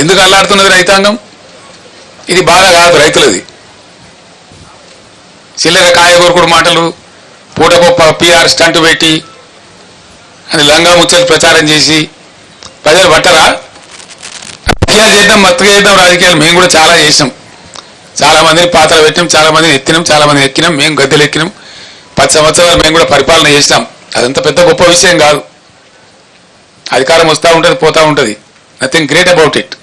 ఎందుకు అల్లాడుతున్నది రైతాంగం? ఇది బాధ కాదు రైతులది. చిల్లర కాయగూరకుడు మాటలు పూటకొప్ప పిఆర్ స్టంట్ పెట్టి అని లంగా ముచ్చలు ప్రచారం చేసి ప్రజలు పట్టరా? రాజకీయాలు చేద్దాం మత్తుగా చేద్దాం రాజకీయాలు మేము కూడా చాలా చేసాం చాలామందిని పాత్రలు పెట్టినాం చాలామందిని ఎత్తినాం చాలామందిని ఎక్కినాం మేము గద్దెలు ఎక్కినాం. పది సంవత్సరాలు మేము కూడా పరిపాలన చేసినాం. అదంత పెద్ద గొప్ప విషయం కాదు. అధికారం వస్తూ ఉంటుంది పోతూ ఉంటుంది. నథింగ్ గ్రేట్ అబౌట్ ఇట్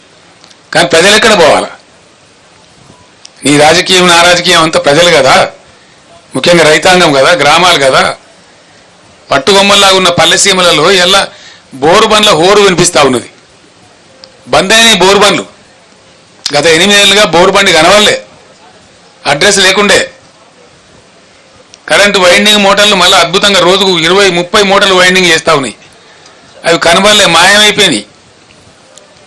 కానీ ప్రజలు ఎక్కడ పోవాలా? నీ రాజకీయం నా రాజకీయం అంతా ప్రజలు కదా. ముఖ్యంగా రైతాంగం కదా గ్రామాలు కదా. పట్టుబొమ్మల్లాగా ఉన్న పల్లెసీమలలో ఎలా బోరు బండ్ల హోరు వినిపిస్తూ ఉన్నది. బంద్ అయినాయి బోరు బండ్లు. గత ఎనిమిదేళ్ళుగా బోరు బండి కనవాలే అడ్రస్ లేకుండే. కరెంటు వైండింగ్ మోటార్లు మళ్ళీ అద్భుతంగా రోజుకు ఇరవై ముప్పై మోటార్లు వైండింగ్ చేస్తూ ఉన్నాయి. అవి కనబడలే మాయమైపోయినాయి.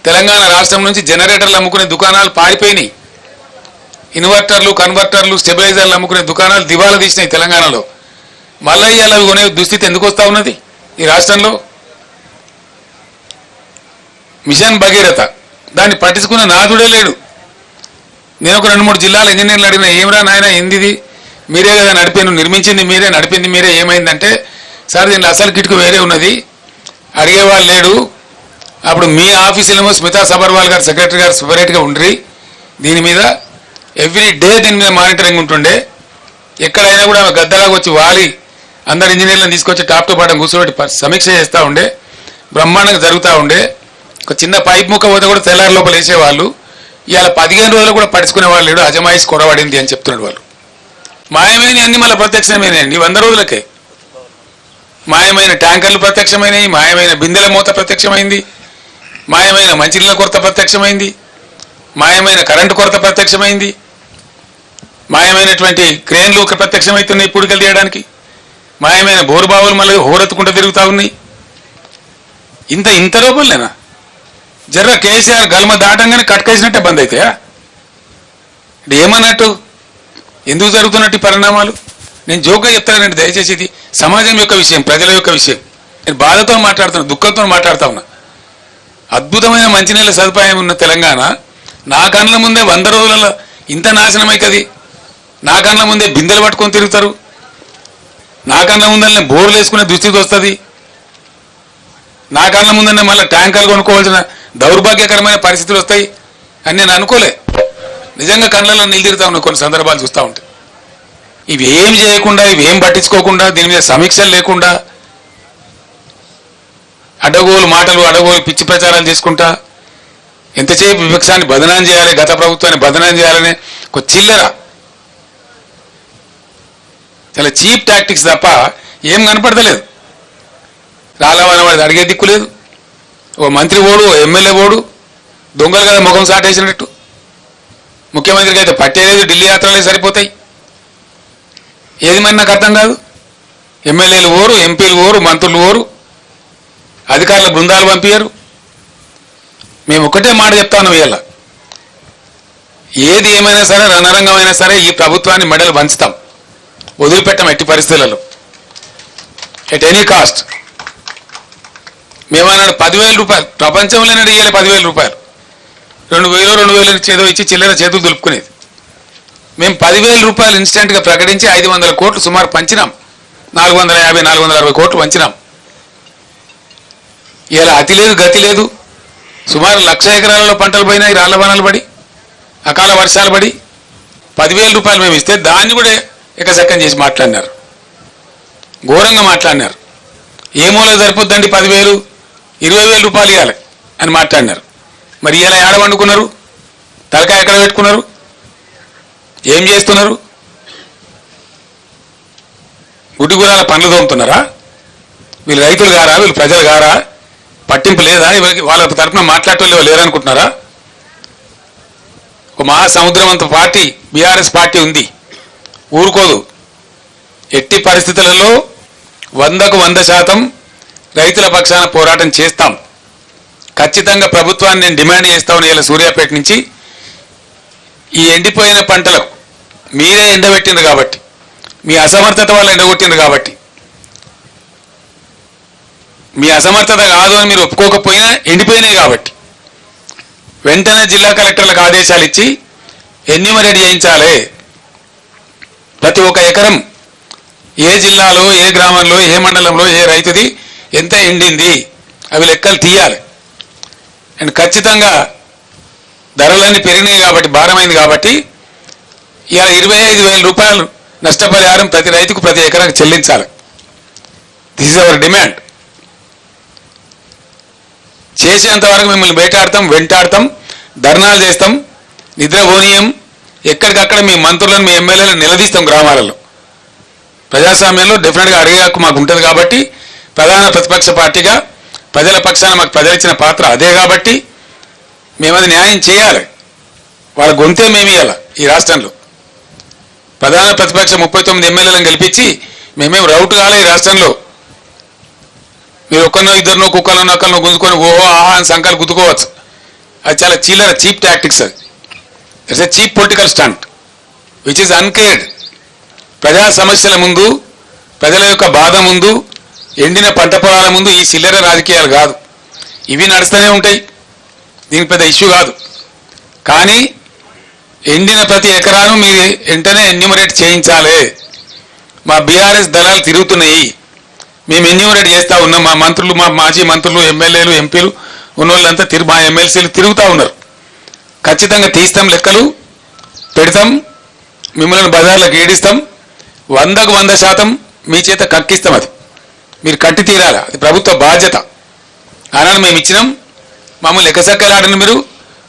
తెలంగాణ రాష్ట్రం నుంచి జనరేటర్లు అమ్ముకునే దుకాణాలు పారిపోయినాయి. ఇన్వర్టర్లు కన్వర్టర్లు స్టెబిలైజర్లు అమ్ముకునే దుకాణాలు దివాలా తీసినాయి తెలంగాణలో. మళ్ళీ ఇవాళ కొనే దుస్థితి ఎందుకు వస్తూ ఉన్నది ఈ రాష్ట్రంలో? మిషన్ భగీరథ. దాన్ని పట్టించుకున్న నాదుడే లేడు. నేను ఒక రెండు మూడు జిల్లాల ఇంజనీర్లు అడిగిన ఏమిరా నాయన ఏందిది? మీరే కదా నడిపాను నిర్మించింది మీరే నడిపింది మీరే ఏమైందంటే సార్ దీనిలో అసలు కిటుకు వేరే ఉన్నది. అడిగేవాళ్ళు లేడు. అప్పుడు మీ ఆఫీసులేమో స్మితా సబర్వాల్ గారు సెక్రటరీ గారు సపరేట్గా ఉండ్రి. దీని మీద ఎవ్రీ డే దీని మీద మానిటరింగ్ ఉంటుండే. ఎక్కడైనా కూడా ఆమె గద్దలాగా వచ్చి వాలి అందరు ఇంజనీర్లను తీసుకొచ్చి టాప్ టు బాటం కూర్చోబెట్టి సమీక్ష చేస్తూ ఉండే. బ్రహ్మాండంగా జరుగుతూ ఉండే. ఒక చిన్న పైప్ ముక్క పోతే కూడా తెల్లారి లోపల వేసేవాళ్ళు ఇవాళ పదిహేను రోజులు కూడా పడుచుకునే వాళ్ళు లేడు అజమాయిష్ కొడబడింది అని చెప్తున్నాడు వాళ్ళు. మాయమైన అన్ని మళ్ళీ ప్రత్యక్షమైనాయండి వంద రోజులకే. మాయమైన ట్యాంకర్లు ప్రత్యక్షమైనవి మాయమైన బిందెల మూత ప్రత్యక్షమైంది. మాయమైన మంచినీళ్ళ కొరత ప్రత్యక్షమైంది. మాయమైన కరెంటు కొరత ప్రత్యక్షమైంది. మాయమైనటువంటి క్రేన్లు ఒక ప్రత్యక్షమవుతున్నాయి పూడికలు తీయడానికి. మాయమైన బోరుబావులు మళ్ళీ హోరెత్తుకుంటూ తిరుగుతూ ఉన్నాయి. ఇంత ఇంత లోపలేనా? జర్ర కేసీఆర్ గల్మ దాటంగానే కట్కేసినట్టే బంద్ అవుతాయా అంటే ఏమన్నట్టు? ఎందుకు జరుగుతున్నట్టు పరిణామాలు? నేను జోక్గా చెప్తానండి దయచేసి ఇది సమాజం యొక్క విషయం ప్రజల యొక్క విషయం. నేను బాధతో మాట్లాడుతున్నా దుఃఖంతో మాట్లాడుతా ఉన్నా. అద్భుతమైన మంచినీళ్ళ సదుపాయం ఉన్న తెలంగాణ నా కళ్ళ ముందే వంద రోజులలో ఇంత నాశనం అవుతుంది నా కళ్ళ ముందే బిందెలు పట్టుకొని తిరుగుతారు. నా కళ్ళ ముందరనే బోర్లు వేసుకునే దుస్థితి వస్తుంది. నా కళ్ళ ముందరనే మళ్ళీ ట్యాంకర్లు కొనుక్కోవాల్సిన దౌర్భాగ్యకరమైన పరిస్థితులు వస్తాయి అని నేను అనుకోలే. నిజంగా కళ్ళలో నిలదీరుతా ఉన్న కొన్ని సందర్భాలు చూస్తూ ఉంటాయి ఇవేం చేయకుండా ఇవేం పట్టించుకోకుండా దీని మీద సమీక్షలు లేకుండా అడ్డగోలు మాటలు అడ్డగోలు పిచ్చి ప్రచారం చేసుకుంటా ఎంతసేపు విపక్షాన్ని బదనాం చేయాలి గత ప్రభుత్వాన్ని బదనాం చేయాలని ఒక చిల్లర. చాలా చీప్ టాక్టిక్స్ తప్ప ఏం కనపడతలేదు. రాలవన వాడిది అడిగే దిక్కు లేదు. ఓ మంత్రి ఓడు ఓ ఎమ్మెల్యే ఓడు దొంగలు కదా ముఖం సాటేసినట్టు ముఖ్యమంత్రికి అయితే పట్టేలేదు ఢిల్లీ యాత్రలే సరిపోతాయి. ఏది మరి నాకు అర్థం కాదు? ఎమ్మెల్యేలు ఓరు ఎంపీలు ఓరు మంత్రులు ఓరు అధికారుల బృందాలు పంపించారు మేము ఒకటే మాట చెప్తాను ఇవాళ ఏది ఏమైనా సరే రణరంగం అయినా సరే ఈ ప్రభుత్వాన్ని మెడలు వంచుతాం. వదిలిపెట్టం ఎట్టి పరిస్థితులలో. ఎట్ ఎనీ కాస్ట్ మేమన్నాడు పదివేల రూపాయలు. ప్రపంచంలోనే ఇయ్యాలి పదివేల రూపాయలు. రెండు వేలు రెండు వేలు చేదో ఇచ్చి చిల్లర చేతులు దులుపుకునేది. మేము పదివేల రూపాయలు ఇన్స్టెంట్గా ప్రకటించి ఐదు వందల కోట్లు సుమారు పంచినాం. నాలుగు వందల యాభై నాలుగు వందల అరవై కోట్లు పంచినాం ఇలా అతి లేదు గతి లేదు. సుమారు లక్ష ఎకరాలలో పంటలు పోయినాయి రాళ్ళ వనాలు పడి అకాల వర్షాలు పడి. పదివేల రూపాయలు మేము ఇస్తే దాన్ని కూడా ఎకసెక్కం చేసి మాట్లాడినారు. ఘోరంగా మాట్లాడినారు. ఏ మూల సరిపోద్దండి పదివేలు? ఇరవై వేల రూపాయలు ఇవ్వాలి అని మాట్లాడినారు. మరి ఇలా ఏడ వండుకున్నారు? తలకాయ ఎక్కడ పెట్టుకున్నారు? ఏం చేస్తున్నారు? గుడ్డిగురాల పనులు తోముతున్నారా? వీళ్ళు రైతులు గారా? వీళ్ళు ప్రజలు గారా? పట్టింపు లేదా వాళ్ళ తరపున మాట్లాడటం లేరనుకుంటున్నారా? ఒక మహాసముద్రం అంత పార్టీ బీఆర్ఎస్ పార్టీ ఉంది. ఊరుకోదు. ఎట్టి పరిస్థితులలో వందకు వంద శాతం రైతుల పక్షాన పోరాటం చేస్తాం. ఖచ్చితంగా ప్రభుత్వాన్ని నేను డిమాండ్ చేస్తామని ఇలా సూర్యాపేట నుంచి. ఈ ఎండిపోయిన పంటలకు మీరే ఎండబెట్టింది కాబట్టి మీ అసమర్థత వల్ల ఎండగొట్టింది కాబట్టి మీ అసమర్థత కాదు అని మీరు ఒప్పుకోకపోయినా ఎండిపోయినాయి కాబట్టి. వెంటనే జిల్లా కలెక్టర్లకు ఆదేశాలు ఇచ్చి ఎన్యూమరేట్ చేయించాలి. ప్రతి ఒక్క ఎకరం ఏ జిల్లాలో ఏ గ్రామంలో ఏ మండలంలో ఏ రైతుది ఎంత ఎండింది అవి లెక్కలు తీయాలి. అండ్ ఖచ్చితంగా ధరలన్నీ పెరిగినాయి కాబట్టి భారమైంది కాబట్టి ఇలా ఇరవై ఐదు వేల రూపాయలు నష్టపరిహారం ప్రతి రైతుకు ప్రతి ఎకరాకు చెల్లించాలి. దిస్ ఇస్ అవర్ డిమాండ్ చేసేంత వరకు మిమ్మల్ని వేటాడతాం వెంటాడతాం ధర్నాలు చేస్తాం నిద్రపోనీయం ఎక్కడికక్కడ మీ మంత్రులను మీ ఎమ్మెల్యేలను నిలదీస్తాం గ్రామాలలో. ప్రజాస్వామ్యంలో డెఫినెట్గా అడిగే హక్కు మాకు ఉంటుంది కాబట్టి ప్రధాన ప్రతిపక్ష పార్టీగా ప్రజల పక్షాన మాకు ప్రజలిచ్చిన పాత్ర అదే కాబట్టి మేము అది న్యాయం చేయాలి. వాళ్ళ గొంతే మేము ఈ రాష్ట్రంలో. ప్రధాన ప్రతిపక్ష ముప్పై తొమ్మిది ఎమ్మెల్యేలను గెలిపించి మేమేం రౌట్ కాలే ఈ రాష్ట్రంలో. మీరు ఒక్కరినో ఇద్దరినో కుక్కలను నక్కలను గుంజుకొని ఓహో ఆహా అని సంకాలు గుద్దుకోవచ్చు అది చాలా చీలర చీప్ టాక్టిక్స్ అది. It's a cheap political stunt which is uncared ప్రజా సమస్యల ముందు ప్రజల యొక్క బాధ ముందు ఎండిన పంట పొలాల ముందు ఈ చిల్లర రాజకీయాలు కాదు. ఇవి నడుస్తూనే ఉంటాయి. దీనికి పెద్ద ఇష్యూ కాదు. కానీ ఎండిన ప్రతి ఎకరాను మీరు వెంటనే ఎన్యూమరేట్ చేయించాలి. మా బీఆర్ఎస్ దళాలు తిరుగుతున్నాయి. మేము ఎన్యూమరేట్ చేస్తా ఉన్నాం మా మంత్రులు మా మాజీ మంత్రులు ఎమ్మెల్యేలు ఎంపీలు ఉన్నోళ్ళంతా తిరు మా ఎమ్మెల్సీలు తిరుగుతూ ఉన్నారు. ఖచ్చితంగా తీస్తాం లెక్కలు పెడతాం మిమ్మల్ని బజార్లకు ఏడిస్తాం వందకు వంద శాతం మీ చేత కక్కిస్తాం అది. మీరు కట్టి తీరాలి? అది ప్రభుత్వ బాధ్యత. ఆనాడు మేము ఇచ్చినాం మమ్మల్ని ఎక్కసెక్కలాడిన మీరు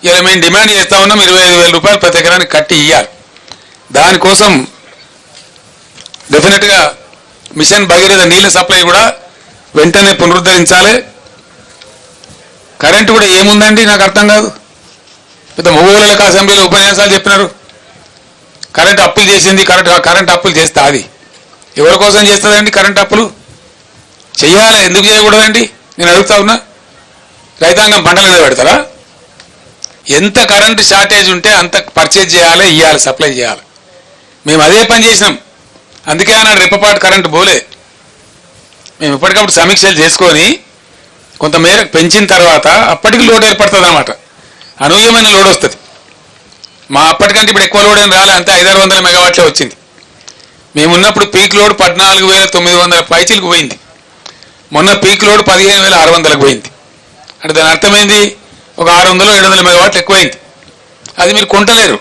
ఇలా మేము డిమాండ్ చేస్తా ఉన్నాం ఇరవై ఐదు వేల రూపాయలు ప్రతి ఎకరానికి కట్టి ఇవ్వాలి దానికోసం డెఫినెట్గా మిషన్ భగీరథ నీళ్ళ సప్లై కూడా వెంటనే పునరుద్ధరించాలి. కరెంటు కూడా ఏముందండి? నాకు అర్థం కాదు. పెద్ద మగవాళ్ళకి అసెంబ్లీలో ఉపన్యాసాలు చెప్పినారు. కరెంట్ అప్పులు చేసింది కరెంట్ కరెంట్ అప్పులు చేస్తా అది. ఎవరి కోసం చేస్తుందండి కరెంట్ అప్పులు? చెయ్యాలి. ఎందుకు చేయకూడదండి? నేను అడుగుతా ఉన్నా. రైతాంగం పంటల మీద పెడతారా? ఎంత కరెంటు షార్టేజ్ ఉంటే అంత పర్చేజ్ చేయాలి ఇవ్వాలి సప్లై చేయాలి. మేము అదే పని చేసినాం. అందుకే అన్నాడు రెప్పపాటు కరెంటు పోలే మేము ఎప్పటికప్పుడు సమీక్షలు చేసుకొని కొంతమేర పెంచిన తర్వాత అప్పటికి లోడ్ ఏర్పడుతుంది అనమాట అనూహ్యమైన లోడ్ వస్తుంది. మా అప్పటికంటే ఇప్పుడు ఎక్కువ లోడ్ ఏం రాలే అంతే ఐదారు వందల మెగావాట్లే వచ్చింది. మేము ఉన్నప్పుడు పీక్ లోడ్ పద్నాలుగు వేల తొమ్మిది వందల పైచీలకు పోయింది. మొన్న పీక్ లోడ్ పదిహేను వేల ఆరు వందలకు పోయింది. అంటే దాని అర్థమైంది? ఒక ఆరు వందలు ఏడు వందల మెగావాట్లు ఎక్కువైంది. అది మీరు కొంటలేరు.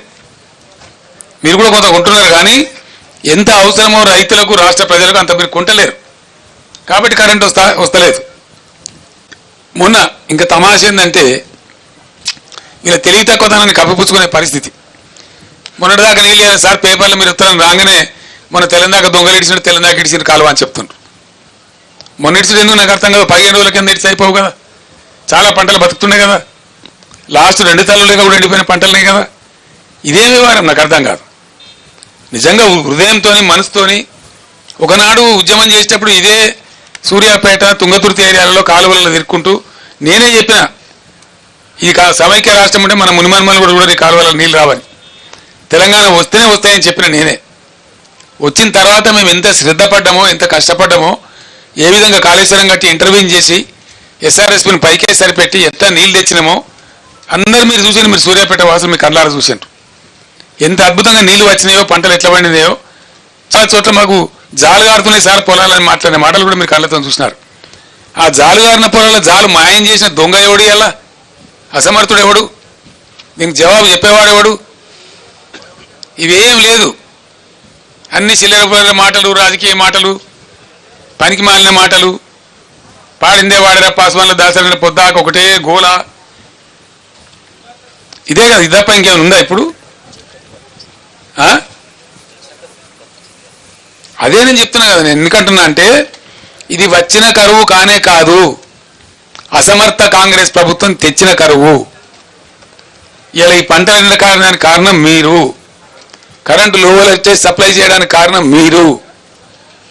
మీరు కూడా కొంత కొంటున్నారు కానీ ఎంత అవసరమో రైతులకు రాష్ట్ర ప్రజలకు అంత మీరు కొంటలేరు. కాబట్టి కరెంట్ వస్తా వస్తలేదు. మొన్న ఇంకా తమాష ఏంటంటే వీళ్ళ తెలివి తక్కువతనాన్ని కప్పిపుచ్చుకునే పరిస్థితి. మొన్నటిదాకా నీళ్ళు సార్ పేపర్లో మీరు ఉత్తరం రాగానే మొన్న తెలంగాణ దొంగలు ఇడిచినట్టు తెలంగాణ ఇడిచిన కాలువ అని చెప్తుండ్రు. మొన్న ఇడిచిన ఎందుకు నాకు అర్థం కదా? పదిహేను రోజుల కింద ఇడిచి అయిపోవు కదా. చాలా పంటలు బతుకుతున్నాయి కదా. లాస్ట్ రెండు తలలుగా కూడా ఎండిపోయిన పంటలున్నాయి కదా. ఇదే వ్యవహారం నాకు అర్థం కాదు. నిజంగా హృదయంతోని మనసుతోని ఒకనాడు ఉద్యమం చేసేటప్పుడు ఇదే సూర్యాపేట తుంగతుర్తి ఏరియాలలో కాలువలలో తిరుక్కుంటూ నేనే చెప్పిన ఇది కా- సమైక్య రాష్ట్రం అంటే మన మునిమన్మలు కూడా కూడా ఈ కాలువలలో నీళ్ళు రావని తెలంగాణ వస్తేనే వస్తాయని చెప్పిన నేనే. వచ్చిన తర్వాత మేము ఎంత శ్రద్ధ పడ్డామో ఎంత కష్టపడ్డామో ఏ విధంగా కాళేశ్వరం కట్టి ఇంటర్వ్యూ చేసి ఎస్ఆర్ఎస్పీని పైకే సరిపెట్టి ఎంత నీళ్ళు తెచ్చినామో అందరు మీరు చూసారు మీరు సూర్యాపేట వాసులు మీ కళ్ళారా చూసారు ఎంత అద్భుతంగా నీళ్ళు వచ్చినాయో పంటలు ఎట్లా పండినాయో. చాలా చోట్ల మాకు జాలుగారుతున్నాయి సార్ పొలాలని మాట్లాడిన మాటలు కూడా మీరు కళ్ళతో చూసినారు. ఆ జాలుగారిన పొలాల జాలు మాయం చేసిన దొంగ ఎవడు ఎలా అసమర్థుడు ఎవడు? దీనికి జవాబు చెప్పేవాడు ఎవడు? ఇవేం లేదు. అన్ని చిల్లర మాటలు రాజకీయ మాటలు పనికి మాలిన మాటలు. పాడిందే వాడరా పాస్వాన్ల దాసరైన పొద్దాక ఒకటే గోల. ఇదే కదా ఇదప్ప ఇంకేమైనా ఉందా ఇప్పుడు? అదే నేను చెప్తున్నా కదా నేను ఎందుకంటున్నా అంటే ఇది వచ్చిన కరువు కానే కాదు. అసమర్థ కాంగ్రెస్ ప్రభుత్వం తెచ్చిన కరువు. ఇలా ఈ పంట ఎండ కారణానికి కారణం మీరు. కరెంటు లోవలు వోల్టేజ్ సప్లై చేయడానికి కారణం మీరు.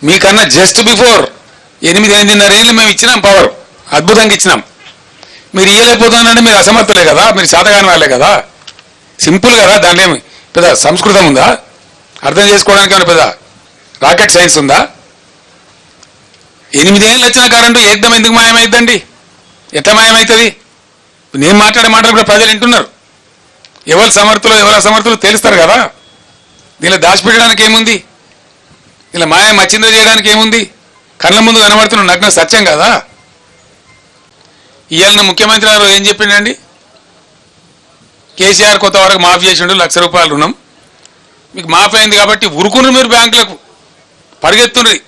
మీకన్నా జస్ట్ బిఫోర్ ఎనిమిది ఎనిమిదిన్నర ఏళ్ళు మేము ఇచ్చినాం పవర్ అద్భుతంగా ఇచ్చినాం. మీరు ఇయ్యలేకపోతున్నారంటే మీరు అసమర్థలే కదా మీరు శాతగాని వాళ్ళే కదా. సింపుల్ కదా దాంట్లో పెద్ద సంస్కృతం ఉందా? అర్థం చేసుకోవడానికి ఏమైనా పెద్ద రాకెట్ సైన్స్ ఉందా? ఎనిమిదేళ్ళు వచ్చిన కరెంటు ఏకదం ఎందుకు మాయమైందండి? ఎట్లా మాయమవుతుంది నేను మాట్లాడే మాటలు కూడా ప్రజలు వింటున్నారు. ఎవరు సమర్థులు ఎవరు అసమర్థులు తెలుస్తారు కదా? దీనిలో దాచిపెట్టడానికి ఏముంది? ఇలా మాయ మచ్చింద్ర చేయడానికి ఏముంది? కళ్ళ ముందు కనబడుతున్న నగ్న సత్యం కదా? ఇవాళ ముఖ్యమంత్రి గారు ఏం చెప్పిండండి? కేసీఆర్ కొత్త వరకు మాఫీ చేసిండు లక్ష రూపాయలు రుణం. మీకు మాఫీ అయింది కాబట్టి ఉరుకును మీరు బ్యాంకులకు. పరిగెత్తుండ్రి.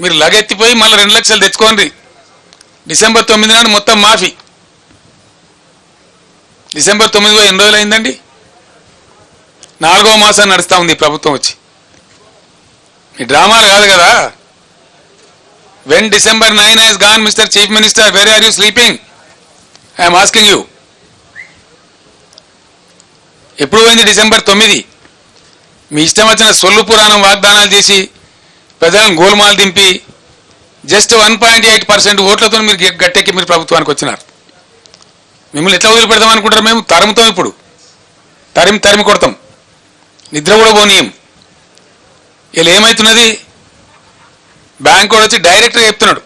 మీరు లగెత్తిపోయి మళ్ళీ రెండు లక్షలు తెచ్చుకోండి డిసెంబర్ తొమ్మిది నాడు మొత్తం మాఫీ. డిసెంబర్ తొమ్మిది పోయి ఎన్ని రోజులు అయిందండి నాలుగో మాసం నడుస్తూ ఉంది ప్రభుత్వం వచ్చి. ఈ డ్రామాలు కాదు కదా? When December nine has gone mister chief minister very are you sleeping I'm asking you ఎప్పుడు పోయింది డిసెంబర్ తొమ్మిది? మీ ఇష్టం వచ్చిన సొల్లు పురాణం వాగ్దానాలు చేసి ప్రజలను గోల్మాల్ దింపి just one point eight percent ఓట్లతో మీరు గట్టెక్కి మీరు ప్రభుత్వానికి వచ్చినారు. మిమ్మల్ని ఎట్లా వదిలిపెడదాం అనుకుంటారు మేము? తరుముతాం ఇప్పుడు. తరిమి తరిమి కొడతాం. నిద్ర కూడా పోనీయం. వీళ్ళు ఏమవుతున్నది బ్యాంక్ కూడా వచ్చి డైరెక్ట్గా చెప్తున్నాడు.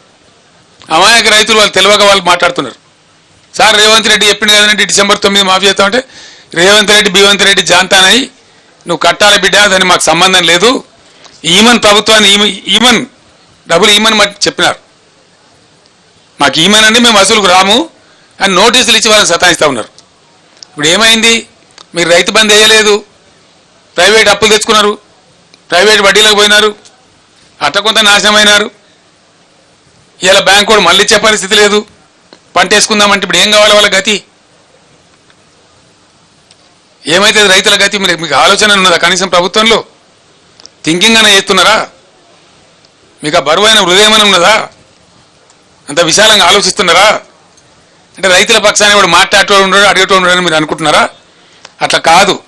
అమాయక రైతులు వాళ్ళు తెలియక వాళ్ళు మాట్లాడుతున్నారు. సార్ రేవంత్ రెడ్డి చెప్పింది కదండి డిసెంబర్ తొమ్మిది మాఫీ చేస్తామంటే రేవంత్ రెడ్డి బీవంత్ రెడ్డి జాంతానై నువ్వు కట్టాలి బిడ్డ దానికి మాకు సంబంధం లేదు. ఈమన్ ప్రభుత్వాన్ని ఈమ ఈమన్ డబ్బులు ఈమన్ మాకు చెప్పినారు. మాకు ఈమన్ అండి మేము వసూలుకు రాము. అని నోటీసులు ఇచ్చి వాళ్ళని సతాయిస్తూ ఉన్నారు. ఇప్పుడు ఏమైంది? మీరు రైతు బంద్ వేయలేదు. ప్రైవేట్ అప్పులు తెచ్చుకున్నారు. ప్రైవేట్ వడ్డీలకు పోయినారు. అట్ట కొంత నాశనమైనారు. ఇలా బ్యాంక్ కూడా మళ్ళీ ఇచ్చే పరిస్థితి లేదు. పంట వేసుకుందామంటే ఇప్పుడు ఏం కావాలి వాళ్ళ గతి? ఏమైతే రైతుల గతి మీరు మీకు ఆలోచన ఉన్నదా కనీసం ప్రభుత్వంలో? థింకింగ్ అనే చేస్తున్నారా? మీకు ఆ బరువైన హృదయం అని ఉన్నదా? అంత విశాలంగా ఆలోచిస్తున్నారా? అంటే రైతుల పక్షాన్ని వాడు మాట్లాడటం ఉండడు అడిగటం ఉండడు అని మీరు అనుకుంటున్నారా? అట్లా కాదు.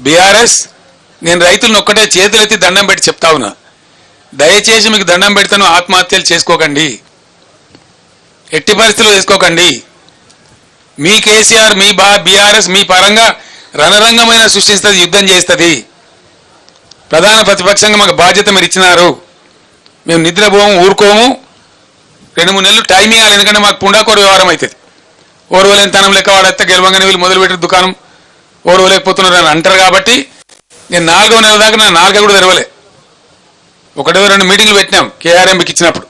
బీఆర్ఎస్ నేను రైతులను ఒక్కటే చేతులెత్తి దండం పెట్టి చెప్తా ఉన్నా. దయచేసి మీకు దండం పెడతాను ఆత్మహత్యలు చేసుకోకండి. ఎట్టి పరిస్థితులు చేసుకోకండి. మీ కేసీఆర్ మీ బా బీఆర్ఎస్ మీ పరంగా రణరంగమైన సృష్టిస్తుంది యుద్ధం చేస్తుంది ప్రధాన ప్రతిపక్షంగా మాకు బాధ్యత మీరు ఇచ్చినారు. మేము నిద్రపోము ఊరుకోము. రెండు మూడు నెలలు టైం ఇవ్వాలి ఎందుకంటే మాకు పుండాకోరు వ్యవహారం అవుతుంది. ఓర్వలేని తనం లెక్క వాడేస్తే గెలవంగానే వీళ్ళు మొదలుపెట్టిన దుకాణం. ఓర్వలేకపోతున్నారు అని అంటారు కాబట్టి నేను నాలుగో నెల దాకా నా నాలుగో కూడా తెరవలే. ఒకటో రెండు మీటింగ్లు పెట్టినాం కేఆర్ఎంకి ఇచ్చినప్పుడు.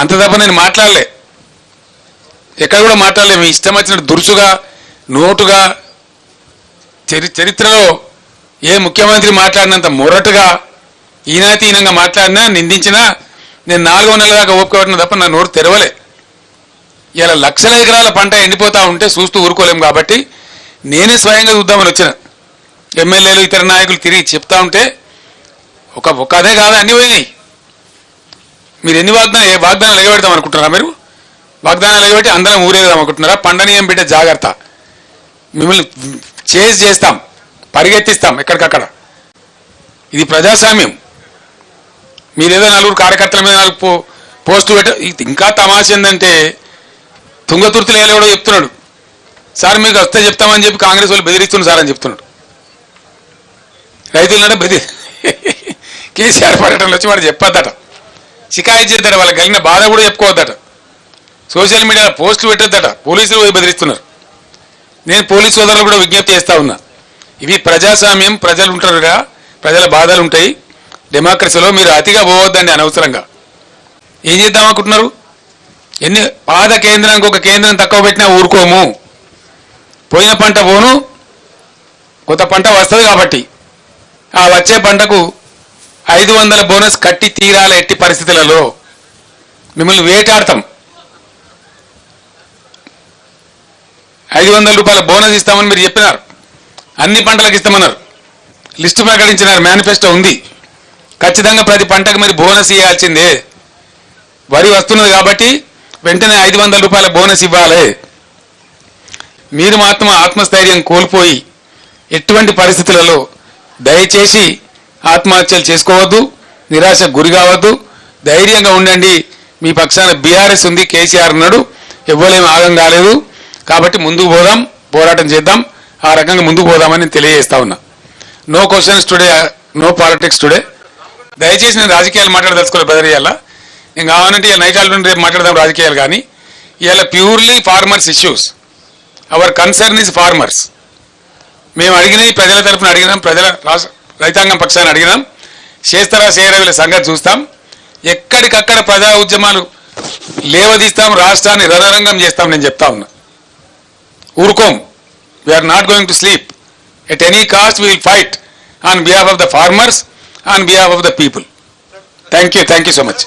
అంత తప్ప నేను మాట్లాడలే. ఎక్కడ కూడా మాట్లాడలే. మీ ఇష్టం వచ్చినట్టు దురుసుగా నోటుగా చరి చరిత్రలో ఏ ముఖ్యమంత్రి మాట్లాడినంత మొరటుగా ఈనాతీనంగా మాట్లాడినా నిందించినా నేను నాలుగో నెల దాకా ఓపుకోవడం తప్ప నా నోరు తెరవలే. ఇలా లక్షల ఎకరాల పంట ఎండిపోతూ ఉంటే చూస్తూ ఊరుకోలేం కాబట్టి నేనే స్వయంగా చూద్దామని వచ్చిన. ఎమ్మెల్యేలు ఇతర నాయకులు తిరిగి చెప్తా ఉంటే ఒక ఒక అదే కాదు అన్ని పోయినాయి. మీరు ఎన్ని వాగ్దానం ఏ వాగ్దానాలు ఎగబెడతాం అనుకుంటున్నారా మీరు? వాగ్దానాలు ఎగబెట్టి అందరం ఊరేదాం అనుకుంటున్నారా? పండనీయం బిడ్డ జాగ్రత్త. మిమ్మల్ని చేసి చేస్తాం పరిగెత్తిస్తాం ఎక్కడికక్కడ. ఇది ప్రజాస్వామ్యం. మీరేదో నలుగురు కార్యకర్తల మీద నాలుగు పో పోస్టు పెట్ట ఇంకా తమాష ఏంటంటే తుంగతుర్తులు ఏలేవడో చెప్తున్నాడు. సార్ మీకు వస్తే చెప్తామని చెప్పి కాంగ్రెస్ వాళ్ళు బెదిరిస్తున్నారు సార్ అని చెప్తున్నాడు. రైతులనంటే బెదిరి కేసీఆర్ పర్యటనలు వచ్చి వాడు చెప్పొద్దట. షికాయత్ చేద్దట వాళ్ళకి కలిగిన బాధ కూడా చెప్పుకోవద్దట. సోషల్ మీడియాలో పోస్టులు పెట్టొద్దట. పోలీసులు పోయి బెదిరిస్తున్నారు. నేను పోలీస్ సోదరులు కూడా విజ్ఞప్తి చేస్తా ఉన్నా. ఇవి ప్రజాస్వామ్యం ప్రజలు ఉంటారుగా ప్రజల బాధలు ఉంటాయి డెమోక్రసీలో మీరు అతిగా పోవద్దండి అనవసరంగా. ఏం చేద్దాం అనుకుంటున్నారు? ఎన్ని పాద కేంద్రానికి ఒక కేంద్రం తక్కువ పెట్టినా ఊరుకోము. పోయిన పంట పోను కొత్త పంట వస్తుంది కాబట్టి. ఆ వచ్చే పంటకు ఐదు వందల బోనస్ కట్టి తీరాల ఎట్టి పరిస్థితులలో. మిమ్మల్ని వేటాడతాం. ఐదు వందల రూపాయల బోనస్ ఇస్తామని మీరు చెప్పినారు. అన్ని పంటలకు ఇస్తామన్నారు. లిస్టు ప్రకటించినారు. మేనిఫెస్టో ఉంది. ఖచ్చితంగా ప్రతి పంటకు మీరు బోనస్ ఇవ్వాల్సిందే. వరి వస్తున్నది కాబట్టి వెంటనే ఐదు వందల రూపాయల బోనస్ ఇవ్వాలి. మీరు మాత్రం ఆత్మస్థైర్యం కోల్పోయి ఎటువంటి పరిస్థితులలో దయచేసి ఆత్మహత్యలు చేసుకోవద్దు నిరాశకు గురి కావద్దు. ధైర్యంగా ఉండండి. మీ పక్షాన బీఆర్ఎస్ ఉంది కేసీఆర్ ఉన్నాడు. ఎవ్వలేం ఆగం కాలేదు. కాబట్టి ముందుకు పోదాం పోరాటం చేద్దాం. ఆ రకంగా ముందుకు పోదామని తెలియజేస్తా ఉన్నా. No questions today no politics today దయచేసి నేను రాజకీయాలు మాట్లాడదలుచుకోలేదు బ్రదర్ ఇవాళ నేను కావాలంటే ఇలా నైట్ ఆల్రెడీ రేపు మాట్లాడదాం రాజకీయాలు కానీ ఇవాళ purely farmers issues our concern is farmers మేము అడిగినవి ప్రజల తరఫున అడిగినాం ప్రజల రాష్ట్ర రైతాంగం పక్షాన్ని అడిగినాం. చేస్తారా చేయరా వీళ్ళ సంగతి చూస్తాం. ఎక్కడికక్కడ ప్రజా ఉద్యమాలు లేవదీస్తాం రాష్ట్రాన్ని రణరంగం చేస్తాం నేను చెప్తా ఉన్నా. ఊరుకోం. We're not going to sleep at any cost will fight on behalf of the farmers on behalf of the people thank you thank you so much